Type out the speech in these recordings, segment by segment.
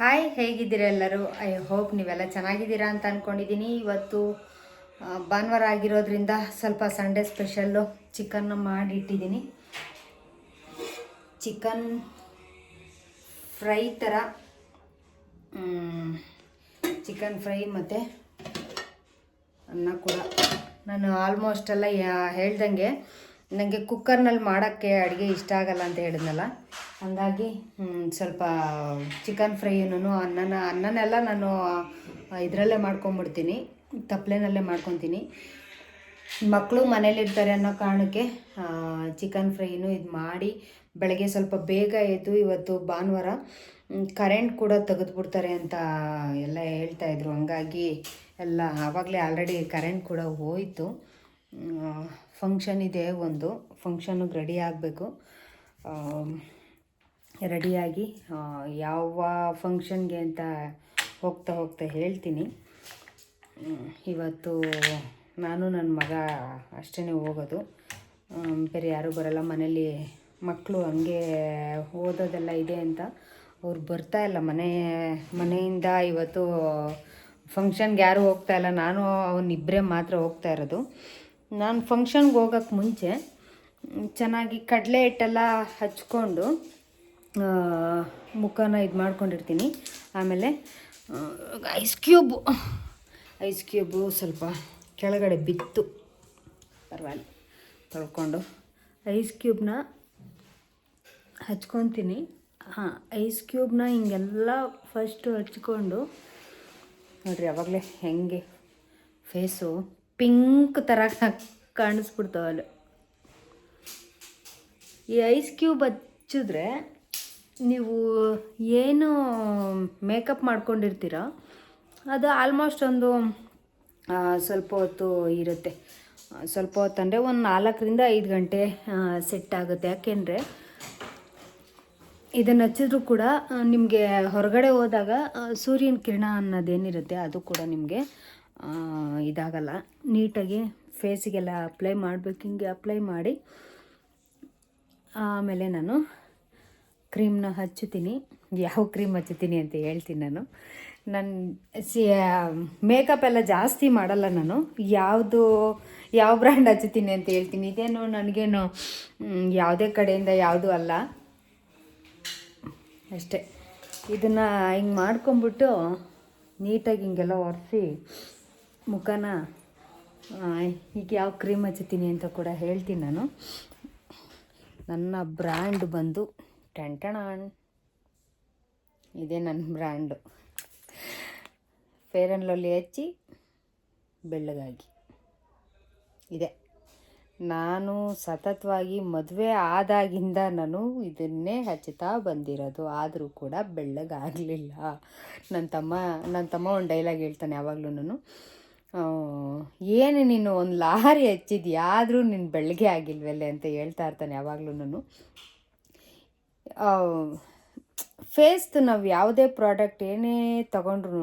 Hi, ಹೇಗಿದ್ದೀರ ಎಲ್ಲರೂ? I hope ನೀವೆಲ್ಲ ಚೆನ್ನಾಗಿದ್ದೀರಾ ಅಂತ ಅಂದ್ಕೊಂಡಿದ್ದೀನಿ ಇವತ್ತು ಭಾನುವಾರ ಆಗಿರೋದ್ರಿಂದ ಸ್ವಲ್ಪ ಸಂಡೇ ಸ್ಪೆಷಲ್ಲು ಚಿಕನ್ನ ಮಾಡಿಟ್ಟಿದ್ದೀನಿ. ಚಿಕನ್ ಫ್ರೈ ಥರ ಚಿಕನ್ ಫ್ರೈ ಮತ್ತು ಅನ್ನ ಕೂಡ. ನಾನು ಆಲ್ಮೋಸ್ಟ್ ಎಲ್ಲ ಹೇಳ್ದಂಗೆ ನನಗೆ ಕುಕ್ಕರ್ನಲ್ಲಿ ಮಾಡೋಕ್ಕೆ ಅಡುಗೆ ಇಷ್ಟ ಆಗಲ್ಲ ಅಂತ ಹೇಳಿದ್ನಲ್ಲ, ಹಾಗಾಗಿ ಸ್ವಲ್ಪ ಚಿಕನ್ ಫ್ರೈನೂ ಅನ್ನನ, ಅನ್ನನೆಲ್ಲ ನಾನು ಇದರಲ್ಲೇ ಮಾಡ್ಕೊಂಬಿಡ್ತೀನಿ ತಪ್ಪಲೆನಲ್ಲೇ ಮಾಡ್ಕೊತೀನಿ. ಮಕ್ಕಳು ಮನೇಲಿರ್ತಾರೆ ಅನ್ನೋ ಕಾರಣಕ್ಕೆ ಚಿಕನ್ ಫ್ರೈನು ಇದು ಮಾಡಿ ಬೆಳಗ್ಗೆ ಸ್ವಲ್ಪ ಬೇಗ ಎದ್ದು ಇವತ್ತು ಭಾನುವಾರ ಕರೆಂಟ್ ಕೂಡ ತೆಗೆದುಬಿಡ್ತಾರೆ ಅಂತ ಎಲ್ಲ ಹೇಳ್ತಾ ಇದ್ರು. ಹಂಗಾಗಿ ಎಲ್ಲ ಆವಾಗಲೇ ಆಲ್ರೆಡಿ ಕರೆಂಟ್ ಕೂಡ ಹೋಯಿತು. ಫಂಕ್ಷನ್ ಇದೆ ಒಂದು. ಫಂಕ್ಷನ್ಗೆ ರೆಡಿ ಆಗಬೇಕು. ರೆಡಿಯಾಗಿ ಯಾವ ಫಂಕ್ಷನ್ಗೆ ಅಂತ ಹೋಗ್ತಾ ಹೋಗ್ತಾ ಹೇಳ್ತೀನಿ. ಇವತ್ತು ನಾನು ನನ್ನ ಮಗ ಅಷ್ಟೇ ಹೋಗೋದು. ಬೇರೆ ಯಾರೂ ಬರಲ್ಲ. ಮನೇಲಿ ಮಕ್ಕಳು ಹಂಗೆ ಓದೋದೆಲ್ಲ ಇದೆ ಅಂತ ಅವ್ರು ಬರ್ತಾ ಇಲ್ಲ. ಮನೆ, ಮನೆಯಿಂದ ಇವತ್ತು ಫಂಕ್ಷನ್ಗೆ ಯಾರೂ ಹೋಗ್ತಾ ಇಲ್ಲ. ನಾನು ಅವನಿಬ್ಬರೇ ಮಾತ್ರ ಹೋಗ್ತಾ ಇರೋದು. ನಾನು ಫಂಕ್ಷನ್ಗೆ ಹೋಗೋಕ್ಕೆ ಮುಂಚೆ ಚೆನ್ನಾಗಿ ಕಡಲೆ ಹಿಟ್ಟೆಲ್ಲ ಹಚ್ಕೊಂಡು ಮುಖನ ಇದು ಮಾಡ್ಕೊಂಡಿರ್ತೀನಿ. ಆಮೇಲೆ ಐಸ್ ಕ್ಯೂಬು ಐಸ್ ಕ್ಯೂಬು ಸ್ವಲ್ಪ ಕೆಳಗಡೆ ಬಿತ್ತು. ಪರವಾಗಿಲ್ಲ. ತೊಳ್ಕೊಂಡು ಐಸ್ ಕ್ಯೂಬ್ನ ಹಚ್ಕೊತೀನಿ. ಹಾಂ ಐಸ್ ಕ್ಯೂಬ್ನ ಹಿಂಗೆಲ್ಲ ಫಸ್ಟು ಹಚ್ಕೊಂಡು, ನೋಡ್ರಿ ಯಾವಾಗಲೇ ಹೆಂಗೆ ಫೇಸು ಪಿಂಕ್ ಥರ ಕಾಣಿಸ್ಬಿಡ್ತಾವಲ್ಲ ಈ ಐಸ್ ಕ್ಯೂಬ್ ಹಚ್ಚಿದ್ರೆ ನೀವು ಏನು ಮೇಕಪ್ ಮಾಡ್ಕೊಂಡಿರ್ತೀರ, ಅದು ಆಲ್ಮೋಸ್ಟ್ ಒಂದು ಸ್ವಲ್ಪ ಹೊತ್ತು ಇರುತ್ತೆ. ಸ್ವಲ್ಪ ಹೊತ್ತು ಅಂದರೆ ಒಂದು ನಾಲ್ಕರಿಂದ ಐದು ಗಂಟೆ ಸೆಟ್ ಆಗುತ್ತೆ. ಯಾಕೆಂದರೆ ಇದನ್ನು ಹಚ್ಚಿದ್ರು ಕೂಡ ನಿಮಗೆ ಹೊರಗಡೆ ಹೋದಾಗ ಸೂರ್ಯನ ಕಿರಣ ಅನ್ನೋದೇನಿರುತ್ತೆ, ಅದು ಕೂಡ ನಿಮಗೆ ಇದಾಗಲ್ಲ. ನೀಟಾಗಿ ಫೇಸಿಗೆಲ್ಲ ಅಪ್ಲೈ ಮಾಡಬೇಕು, ಹಿಂಗೆ ಅಪ್ಲೈ ಮಾಡಿ ಆಮೇಲೆ ನಾನು ಕ್ರೀಮ್ನ ಹಚ್ಚುತ್ತೀನಿ. ಯಾವ ಕ್ರೀಮ್ ಹಚ್ಚುತ್ತೀನಿ ಅಂತ ಹೇಳ್ತೀನಿ ನಾನು. ನನ್ನ ಸಿ ಮೇಕಪ್ ಎಲ್ಲ ಜಾಸ್ತಿ ಮಾಡಲ್ಲ ನಾನು. ಯಾವುದು, ಯಾವ ಬ್ರ್ಯಾಂಡ್ ಹಚ್ಚುತ್ತೀನಿ ಅಂತ ಹೇಳ್ತೀನಿ. ಇದೇನು ನನಗೇನು ಯಾವುದೇ ಕಡೆಯಿಂದ ಯಾವುದು ಅಲ್ಲ. ಅಷ್ಟೇ. ಇದನ್ನು ಹಿಂಗೆ ಮಾಡ್ಕೊಂಬಿಟ್ಟು ನೀಟಾಗಿ ಹಿಂಗೆಲ್ಲ ಒರೆಸಿ ಮುಖನ ಈಗ ಯಾವ ಕ್ರೀಮ್ ಹಚ್ಚುತ್ತೀನಿ ಅಂತ ಕೂಡ ಹೇಳ್ತೀನಿ ನಾನು. ನನ್ನ ಬ್ರ್ಯಾಂಡ್ ಬಂದು ಟೆಂಟಣಾಣ್ ಇದೇ ನನ್ನ ಬ್ರ್ಯಾಂಡು ಫೇರ್ ಆ್ಯಂಡ್ ಲವ್ಲಿ ಹಚ್ಚಿ ಬೆಳ್ಳಗಾಗಿ. ಇದೆ. ನಾನು ಸತತವಾಗಿ ಮದುವೆ ಆದಾಗಿಂದ ನಾನು ಇದನ್ನೇ ಹಚ್ಚುತ್ತಾ ಬಂದಿರೋದು. ಆದರೂ ಕೂಡ ಬೆಳ್ಳಗಾಗಲಿಲ್ಲ. ನನ್ನ ತಮ್ಮ ನನ್ನ ತಮ್ಮ ಒಂದು ಡೈಲಾಗ್ ಹೇಳ್ತಾನೆ ಯಾವಾಗಲೂ ನಾನು. ಏನು ನೀನು ಒಂದು ಲಾರಿ ಹಚ್ಚಿದ್ಯಾ? ಆದರೂ ನೀನು ಬೆಳಗ್ಗೆ ಆಗಿಲ್ವಲ್ಲೇ ಅಂತ ಹೇಳ್ತಾ ಇರ್ತಾನೆ ಯಾವಾಗಲೂ ನಾನು ಫೇಸ್ದು ನಾವು ಯಾವುದೇ ಪ್ರಾಡಕ್ಟ್ ಏನೇ ತಗೊಂಡ್ರು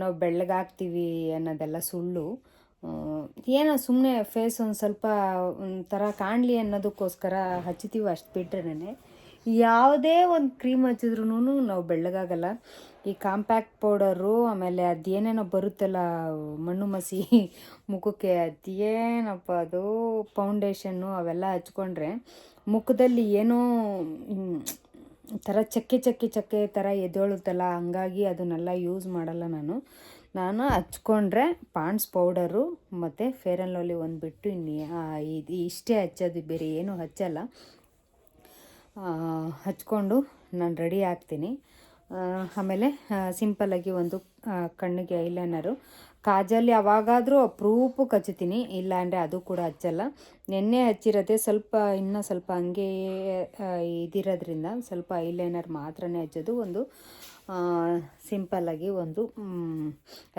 ನಾವು ಬೆಳ್ಳಗಾಗ್ತೀವಿ ಅನ್ನೋದೆಲ್ಲ ಸುಳ್ಳು. ಏನೋ ಸುಮ್ಮನೆ ಫೇಸ್ ಒಂದು ಸ್ವಲ್ಪ ಒಂಥರ ಕಾಣಲಿ ಅನ್ನೋದಕ್ಕೋಸ್ಕರ ಹಚ್ಚುತ್ತೀವಿ ಅಷ್ಟು ಬಿಟ್ರೆ ಯಾವುದೇ ಒಂದು ಕ್ರೀಮ್ ಹಚ್ಚಿದ್ರೂ ನಾವು ಬೆಳ್ಳಗಾಗಲ್ಲ. ಈ ಕಾಂಪ್ಯಾಕ್ಟ್ ಪೌಡರು ಆಮೇಲೆ ಅದೇನೇನೋ ಬರುತ್ತಲ್ಲ, ಮಣ್ಣು ಮಸಿ ಮುಖಕ್ಕೆ ಅದೇನಪ್ಪ ಅದು ಫೌಂಡೇಶನ್ನು ಅವೆಲ್ಲ ಹಚ್ಕೊಂಡ್ರೆ ಮುಖದಲ್ಲಿ ಏನೋ ಥರ ಚಕ್ಕೆ ಚಕ್ಕೆ ಚಕ್ಕೆ ಥರ ಎದ್ದೇಳುತ್ತಲ್ಲ, ಹಂಗಾಗಿ ಅದನ್ನೆಲ್ಲ ಯೂಸ್ ಮಾಡಲ್ಲ ನಾನು. ನಾನು ಹಚ್ಕೊಂಡ್ರೆ ಪಾಂಡ್ಸ್ ಪೌಡರು ಮತ್ತು ಫೇರ್ ಆ್ಯಂಡ್ ಒಂದು ಬಿಟ್ಟು ಇನ್ನು ಇದು ಇಷ್ಟೇ ಹಚ್ಚೋದು, ಬೇರೆ ಏನೂ ಹಚ್ಚಲ್ಲ. ಹಚ್ಕೊಂಡು ನಾನು ರೆಡಿ ಆಗ್ತೀನಿ. ಆಮೇಲೆ ಸಿಂಪಲ್ಲಾಗಿ ಒಂದು ಕಣ್ಣಿಗೆ ಐಲೈನರು ಕಾಜಲ್ ಯಾವಾಗಾದರೂ ಅಪ್ರೂಪಕ್ಕೆ ಇಲ್ಲ ಅಂದರೆ ಅದು ಕೂಡ ಹಚ್ಚಲ್ಲ. ನೆನ್ನೆ ಹಚ್ಚಿರೋದೆ ಸ್ವಲ್ಪ, ಇನ್ನೂ ಸ್ವಲ್ಪ ಹಂಗೆ ಇದಿರೋದ್ರಿಂದ ಸ್ವಲ್ಪ ಐಲೈನರ್ ಮಾತ್ರನೇ ಹಚ್ಚೋದು. ಒಂದು ಸಿಂಪಲ್ಲಾಗಿ ಒಂದು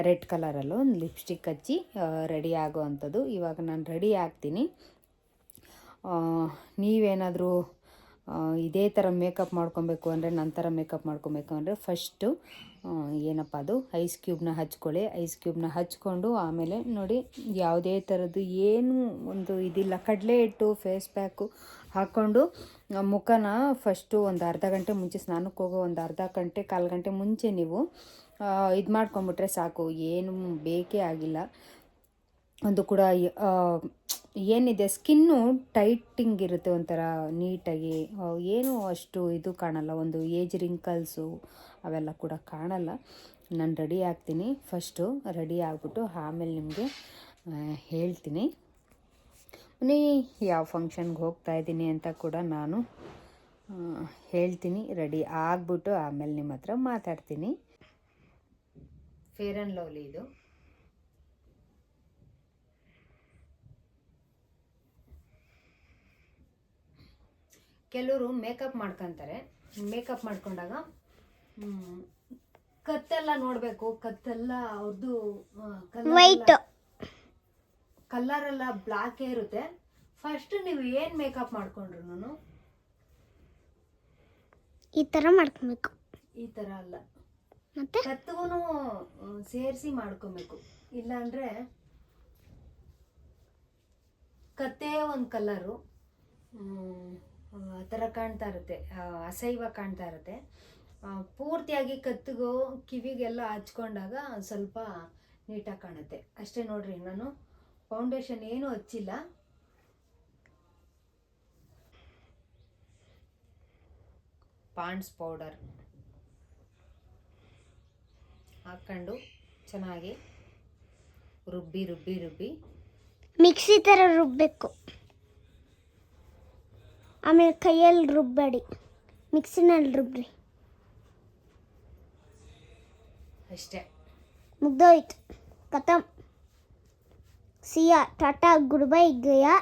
ರೆಡ್ ಕಲರಲ್ಲೂ ಒಂದು ಲಿಪ್ಸ್ಟಿಕ್ ಹಚ್ಚಿ ರೆಡಿ ಆಗೋ ಅಂಥದ್ದು ಇವಾಗ ನಾನು ರೆಡಿ ಆಗ್ತೀನಿ. ನೀವೇನಾದರೂ ಇದೇ ಥರ ಮೇಕಪ್ ಮಾಡ್ಕೊಬೇಕು ಅಂದರೆ ಥರ ಮೇಕಪ್ ಮಾಡ್ಕೊಬೇಕು ಅಂದರೆ ಫಸ್ಟು ಏನಪ್ಪ ಅದು ಐಸ್ ಕ್ಯೂಬ್ನ ಹಚ್ಕೊಳ್ಳಿ. ಐಸ್ ಕ್ಯೂಬ್ನ ಹಚ್ಕೊಂಡು ಆಮೇಲೆ ನೋಡಿ ಯಾವುದೇ ಥರದ್ದು ಏನು ಒಂದು ಇದಿಲ್ಲ. ಕಡಲೆ ಹಿಟ್ಟು ಫೇಸ್ ಪ್ಯಾಕು ಹಾಕ್ಕೊಂಡು ಮುಖನ ಫಸ್ಟು ಒಂದು ಅರ್ಧ ಗಂಟೆ ಮುಂಚೆ, ಸ್ನಾನಕ್ಕೆ ಹೋಗೋ ಒಂದು ಅರ್ಧ ಗಂಟೆ, ಕಾಲು ಗಂಟೆ ಮುಂಚೆ ನೀವು ಇದು ಮಾಡ್ಕೊಂಬಿಟ್ರೆ ಸಾಕು. ಏನು ಬೇಕೇ ಆಗಿಲ್ಲ. ಒಂದು ಕೂಡ ಏನಿದೆ? ಸ್ಕಿನ್ನು ಟೈಟಿಂಗ್ ಇರುತ್ತೆ ಒಂಥರ ನೀಟಾಗಿ. ಏನು ಅಷ್ಟು ಇದು ಕಾಣಲ್ಲ. ಒಂದು ಏಜ್ ರಿಂಕಲ್ಸು ಅವೆಲ್ಲ ಕೂಡ ಕಾಣಲ್ಲ. ನಾನು ರೆಡಿ ಆಗ್ತೀನಿ. ಫಸ್ಟು ರೆಡಿ ಆಗಿಬಿಟ್ಟು ಆಮೇಲೆ ನಿಮಗೆ ಹೇಳ್ತೀನಿ. ನೀ ಯಾವ ಫಂಕ್ಷನ್ಗೆ ಹೋಗ್ತಾ ಇದ್ದೀನಿ ಅಂತ ಕೂಡ ನಾನು ಹೇಳ್ತೀನಿ. ರೆಡಿ ಆಗಿಬಿಟ್ಟು ಆಮೇಲೆ ನಿಮ್ಮ ಹತ್ರ ಮಾತಾಡ್ತೀನಿ. ಫೇರ್ ಆ್ಯಂಡ್ ಲವ್ಲಿ ಇದು. ಕೆಲವರು ಮೇಕಪ್ ಮಾಡ್ಕೊಂತಾರೆ. ಮೇಕಪ್ ಮಾಡ್ಕೊಂಡಾಗ ಕತ್ತೆಲ್ಲ ನೋಡಬೇಕು. ಕತ್ತೆಲ್ಲ ಅವ್ರದ್ದು ವೈಟ್ ಕಲರ್ ಎಲ್ಲ ಬ್ಲಾಕೇ ಇರುತ್ತೆ. ಫಸ್ಟ್ ನೀವು ಏನು ಮೇಕಪ್ ಮಾಡ್ಕೊಂಡ್ರು ನಾನು ಈ ಥರ ಮಾಡ್ಕೊಬೇಕು. ಈ ಥರ ಅಲ್ಲ. ಮತ್ತೆ? ಕತ್ತಗೂ ಸೇರಿಸಿ ಮಾಡ್ಕೊಬೇಕು. ಇಲ್ಲಾಂದ್ರೆ ಕತ್ತೆ ಒಂದು ಕಲರು ಆ, ಥರ ಕಾಣ್ತಾ ಇರುತ್ತೆ. ಅಸೈವ ಕಾಣ್ತಾ ಇರುತ್ತೆ. ಪೂರ್ತಿಯಾಗಿ ಕತ್ತಿಗೂ ಕಿವಿಗೆಲ್ಲ ಹಚ್ಕೊಂಡಾಗ ಸ್ವಲ್ಪ ನೀಟಾಗಿ ಕಾಣುತ್ತೆ. ಅಷ್ಟೇ ನೋಡ್ರಿ, ನಾನು ಫೌಂಡೇಶನ್ ಏನೂ ಹಚ್ಚಿಲ್ಲ. ಪಾಂಡ್ಸ್ ಪೌಡರ್ ಹಾಕ್ಕೊಂಡು ಚೆನ್ನಾಗಿ ರುಬ್ಬಿ ರುಬ್ಬಿ ರುಬ್ಬಿ. ಮಿಕ್ಸಿ ಥರ ರುಬ್ಬಬೇಕು. ಆಮೇಲೆ ಕೈಯಲ್ಲಿ ರುಬ್ಬಬೇಡಿ ಮಿಕ್ಸಿನಲ್ಲಿ ರುಬ್ಬ್ರಿ ಅಷ್ಟೇ. ಮುಗ್ದೋಯ್ತು. ಕತಮ್ ಸಿಯಾ ಟಾಟಾ ಗುಡ್ ಬೈ ಗಯಾ.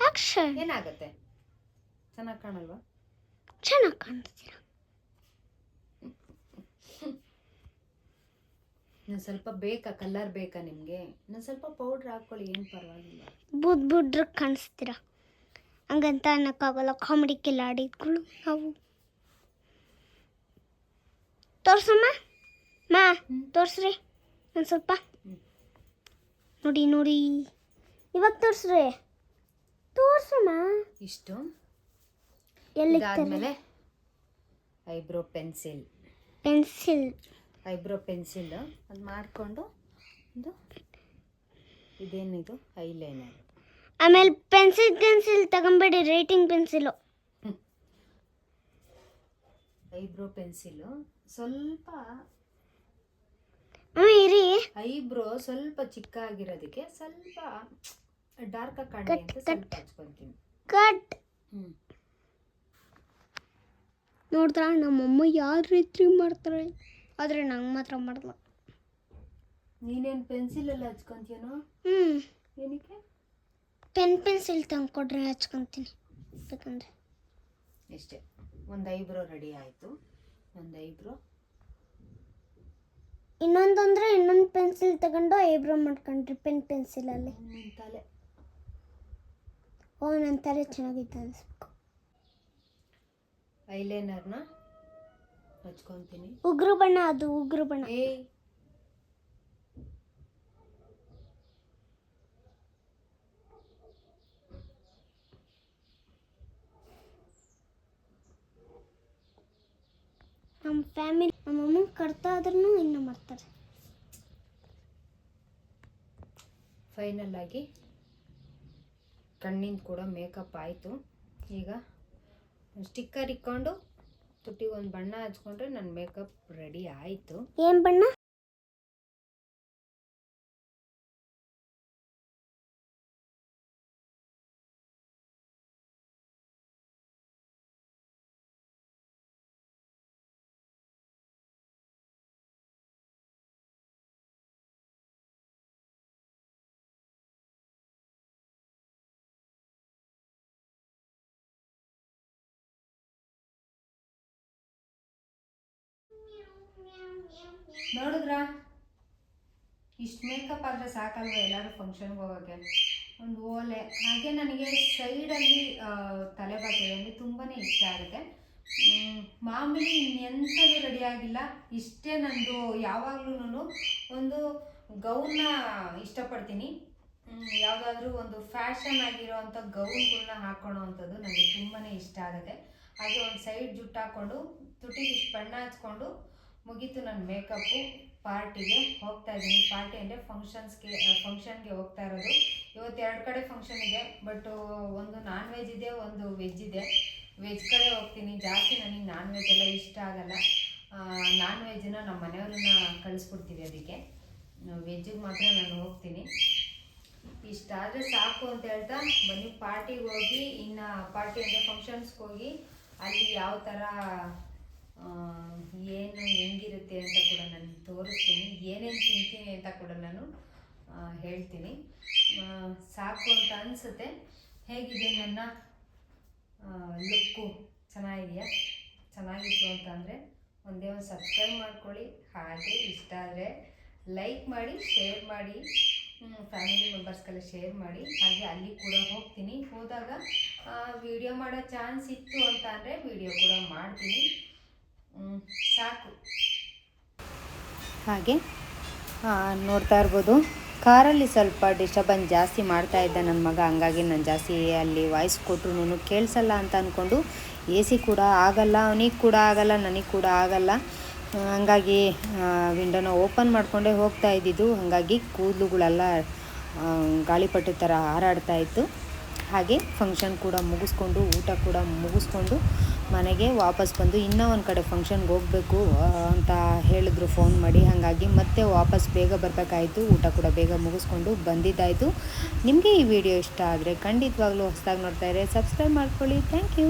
ಆಕ್ಷನ್ ಏನಾಗುತ್ತೆ? ಚೆನ್ನಾಗಿ ಕಾಣಲ್ವಾ? ಚೆನ್ನಾಗಿ ಕಾಣಿಸ್ತೀರ ಇನ್ನು ಸ್ವಲ್ಪ ಬೇಕಾ? ಕಲರ್ ಬೇಕಾ ನಿಮಗೆ? ಇನ್ನೊಂದು ಸ್ವಲ್ಪ ಪೌಡ್ರ್ ಹಾಕ್ಕೊಳ್ಳಿ ಏನು ಪರವಾಗಿಲ್ಲ. ಬುದ್ ಬುಡ್ರ ಕಾಣಿಸ್ತೀರ? ಹಂಗಂತ ಅನ್ನೋಕ್ಕಾಗಲ್ಲ ಕಾಮಿಡಿ ಕೆಲ ಆಡಿದ್ಗಳು ನಾವು. ತೋರ್ಸಮ್ಮ? ಮಾ ತೋರ್ಸ್ರಿ. ಒಂದು ಸ್ವಲ್ಪ. ನೋಡಿ ನೋಡಿ. ಇವಾಗ ತೋರ್ಸ್ರಿ. ತೋರ್ಸಮ್ಮ. ಇಷ್ಟು. ಎಲ್ಲಿ ಇದಾದ್ಮೇಲೆ eyebrow pencil. Pencil. Eyebrow pencil. ಅದು ಮಾಡಿಕೊಂಡು ಒಂದು ಇದೇನಿದು? ಐಲೈನರ್. ಆಮೇಲೆ ಪೆನ್ಸಿಲ್ ಪೆನ್ಸಿಲ್ ತಗೊಂಬೇಡಿ ರೇಟಿಂಗ್ ಪೆನ್ಸಿಲು. Eyebrow pencil. ಸ್ವಲ್ಪ ಇರಿ. ಐಬ್ರೋ ಸ್ವಲ್ಪ ಚಿಕ್ಕ ಆಗಿರೋದಕ್ಕೆ ಸ್ವಲ್ಪ ಡಾರ್ಕ್ ಆಗಿ ಕಾಣಲಿ ಅಂತ ಸ್ವಲ್ಪ ಹಚ್ಕೊಂತೀನಿ. ಕಟ್. ನೋಡ್ತಾರ ನಮ್ಮಮ್ಮ ಯಾವ ರೀತಿ ಮಾಡ್ತಾರೆ? ಆದರೆ ನಂಗೆ ಮಾತ್ರ ಮಾಡಲ್ಲ. ನೀನೇನು ಪೆನ್ಸಿಲ್ ಎಲ್ಲ ಹಚ್ಕೊಂತೀಯನೋ? ಹ್ಞೂ ಏನಕ್ಕೆ? ಪೆನ್ ಪೆನ್ಸಿಲ್ ತಂದ್ಕೊಡ್ರೆ ಹಚ್ಕೊತೀನಿ. ಬೇಕಂದ್ರೆ ಇಷ್ಟೇ. ಒಂದು ಐಬ್ರೋ ರೆಡಿ ಆಯಿತು. ಒಂದು ಐಬ್ರೋ ಇನ್ನೊಂದಂದ್ರೆ ಇನ್ನೊಂದು ಪೆನ್ಸಿಲ್ ತಗೊಂಡು ಐಬ್ರೋ ಮಾಡ್ಕೊಂಡ್ರಿ ಪೆನ್ ಪೆನ್ಸಿಲಲ್ಲಿ ಅಲ್ಲಿ. ತಲೆ. ಓ ನನ್ನ ತಲೆ ಚೆನ್ನಾಗಿತ್ತು ಅನಿಸ್ಬೇಕು. ಐಲೈನರ್ನ ಹಚ್ಕೊತೀನಿ. ಉಗ್ರು ಬಣ್ಣ ಅದು ಉಗ್ರು ಬಣ್ಣ. ನಮ್ಮ ಫ್ಯಾಮಿಲಿ ನಮ್ಮಮ್ಮ ಕರ್ತಾ ಆದ್ರೂ ಇನ್ನೂ ಮಾಡ್ತಾರೆ ಫೈನಲ್ ಆಗಿ ಕಣ್ಣಿಂದ ಕೂಡ ಮೇಕಪ್ ಆಯಿತು. ಈಗ ಸ್ಟಿಕ್ಕರ್ ಇಕ್ಕೊಂಡು ತುಟ್ಟಿಗೆ ಒಂದು ಬಣ್ಣ ಹಚ್ಕೊಂಡ್ರೆ ನನ್ನ ಮೇಕಪ್ ರೆಡಿ ಆಯಿತು. ಏನು ಬಣ್ಣ? ನೋಡಿದ್ರಾ? ಇಷ್ಟು ಮೇಕಪ್ ಆದರೆ ಸಾಕಲ್ವ ಎಲ್ಲರೂ ಫಂಕ್ಷನ್ಗೆ ಹೋಗೋಕ್ಕೆ ಒಂದು ಓಲೆ. ಹಾಗೆ ನನಗೆ ಸೈಡಲ್ಲಿ ತಲೆ ಬಾತಿಯಲ್ಲಿ ತುಂಬಾ ಇಷ್ಟ ಆಗುತ್ತೆ. ಮಾಮೂಲಿ ಇನ್ನೆಂಥದ್ದು ರೆಡಿ ಆಗಿಲ್ಲ. ಇಷ್ಟೇ ನಂದು ಯಾವಾಗ್ಲೂ ಒಂದು ಗೌನ್ನ ಇಷ್ಟಪಡ್ತೀನಿ. ಯಾವುದಾದ್ರೂ ಒಂದು ಫ್ಯಾಷನ್ ಆಗಿರೋವಂಥ ಗೌನ್ಗಳನ್ನ ಹಾಕೊಳ್ಳೋ ಅಂಥದ್ದು ನನಗೆ ತುಂಬಾ ಇಷ್ಟ ಆಗುತ್ತೆ. ಹಾಗೆ ಒಂದು ಸೈಡ್ ಜುಟ್ಟು ಹಾಕ್ಕೊಂಡು ತುಟಿಗೆ ಇಷ್ಟು ಬಣ್ಣ ಹಚ್ಕೊಂಡು ಮುಗೀತು ನನ್ನ ಮೇಕಪ್ಪು. ಪಾರ್ಟಿಗೆ ಹೋಗ್ತಾ ಇದ್ದೀನಿ. ಪಾರ್ಟಿ ಅಂದರೆ ಫಂಕ್ಷನ್ಸ್ಗೆ ಫಂಕ್ಷನ್ಗೆ ಹೋಗ್ತಾ ಇರೋದು. ಇವತ್ತು ಎರಡು ಕಡೆ ಫಂಕ್ಷನ್ ಇದೆ ಬಟ್ ಒಂದು ನಾನ್ ವೆಜ್ ಇದೆ, ಒಂದು ವೆಜ್ ಇದೆ. ವೆಜ್ ಕಡೆ ಹೋಗ್ತೀನಿ. ಜಾಸ್ತಿ ನನಗೆ ನಾನ್ ವೆಜ್ ಎಲ್ಲ ಇಷ್ಟ ಆಗಲ್ಲ. ನಾನ್ ವೆಜ್ನ ನಮ್ಮ ಮನೆಯವ್ರನ್ನ ಕಳಿಸ್ಬಿಡ್ತೀವಿ ಅದಕ್ಕೆ. ವೆಜ್ಜಿಗೆ ಮಾತ್ರ ನಾನು ಹೋಗ್ತೀನಿ. ಇಷ್ಟ ಆದರೆ ಸಾಕು ಅಂತ ಹೇಳ್ತಾ, ಬನ್ನಿ ಪಾರ್ಟಿಗೆ ಹೋಗಿ, ಇನ್ನು ಪಾರ್ಟಿ ಅಂದರೆ ಫಂಕ್ಷನ್ಸ್ಗೆ ಹೋಗಿ, ಅಲ್ಲಿ ಯಾವ ಥರ ಏನು, ಹೆಂಗಿರುತ್ತೆ ಅಂತ ಕೂಡ ನಾನು ತೋರಿಸ್ತೀನಿ. ಏನೇನು ತಿಂತೀನಿ ಅಂತ ಕೂಡ ನಾನು ಹೇಳ್ತೀನಿ. ಸಾಕು ಅಂತ ಅನಿಸುತ್ತೆ. ಹೇಗಿದೆ ನನ್ನ ಲುಕ್ಕು? ಚೆನ್ನಾಗಿದೆಯಾ? ಚೆನ್ನಾಗಿತ್ತು ಅಂತ ಅಂದರೆ ಒಂದೇ ಒಂದು ಸಬ್ಸ್ಕ್ರೈಬ್ ಮಾಡ್ಕೊಳ್ಳಿ. ಹಾಗೆ ಇಷ್ಟ ಆದರೆ ಲೈಕ್ ಮಾಡಿ ಶೇರ್ ಮಾಡಿ. ಫ್ಯಾಮಿಲಿ ಮೆಂಬರ್ಸ್ಗೆಲ್ಲ ಶೇರ್ ಮಾಡಿ. ಹಾಗೆ ಅಲ್ಲಿ ಕೂಡ ಹೋಗ್ತೀನಿ. ಹೋದಾಗ ವಿಡಿಯೋ ಮಾಡೋ ಚಾನ್ಸ್ ಇತ್ತು ಅಂತ ಅಂದರೆ ವಿಡಿಯೋ ಕೂಡ ಮಾಡ್ತೀನಿ. ಸಾಕು. ಹಾಗೆ? ನೋಡ್ತಾ ಇರ್ಬೋದು. ಕಾರಲ್ಲಿ ಸ್ವಲ್ಪ ಡಿಸ್ಟರ್ಬೆನ್ಸ್ ಜಾಸ್ತಿ ಮಾಡ್ತಾ ಇದ್ದ ನನ್ನ ಮಗ, ಹಂಗಾಗಿ ನಾನು ಜಾಸ್ತಿ ಅಲ್ಲಿ ವಾಯ್ಸ್ ಕೊಟ್ಟರು ಕೇಳಿಸಲ್ಲ ಅಂತ ಅಂದ್ಕೊಂಡು ಎ ಸಿ ಕೂಡ ಆಗಲ್ಲ, ಅವನಿಗೆ ಕೂಡ ಆಗಲ್ಲ, ನನಗೆ ಕೂಡ ಆಗಲ್ಲ. ಹಂಗಾಗಿ ವಿಂಡೋನ ಓಪನ್ ಮಾಡಿಕೊಂಡೇ ಹೋಗ್ತಾ ಇದ್ದಿದ್ದು. ಹಾಗಾಗಿ ಕೂದಲುಗಳೆಲ್ಲ ಗಾಳಿಪಟ್ಟು ಗಾಳಿಪಟ ಥರ ಹಾರಾಡ್ತಾ ಇತ್ತು. ಹಾಗೆ ಫಂಕ್ಷನ್ ಕೂಡ ಮುಗಿಸ್ಕೊಂಡು, ಊಟ ಕೂಡ ಮುಗಿಸ್ಕೊಂಡು ಮನೆಗೆ ವಾಪಸ್ ಬಂದು ಇನ್ನೂ ಒಂದು ಕಡೆ ಫಂಕ್ಷನ್ಗೆ ಹೋಗಬೇಕು ಅಂತ ಹೇಳಿದ್ರು ಫೋನ್ ಮಾಡಿ. ಹಾಗಾಗಿ ಮತ್ತೆ ವಾಪಸ್ ಬೇಗ ಬರಬೇಕಾಯಿತು. ಊಟ ಕೂಡ ಬೇಗ ಮುಗಿಸ್ಕೊಂಡು ಬಂದಿದ್ದಾಯಿತು. ನಿಮಗೆ ಈ ವಿಡಿಯೋ ಇಷ್ಟ ಆದರೆ ಖಂಡಿತವಾಗ್ಲೂ ಹೊಸದಾಗಿ ನೋಡ್ತಾ ಇದ್ರೆ ಸಬ್ಸ್ಕ್ರೈಬ್ ಮಾಡ್ಕೊಳ್ಳಿ. Thank you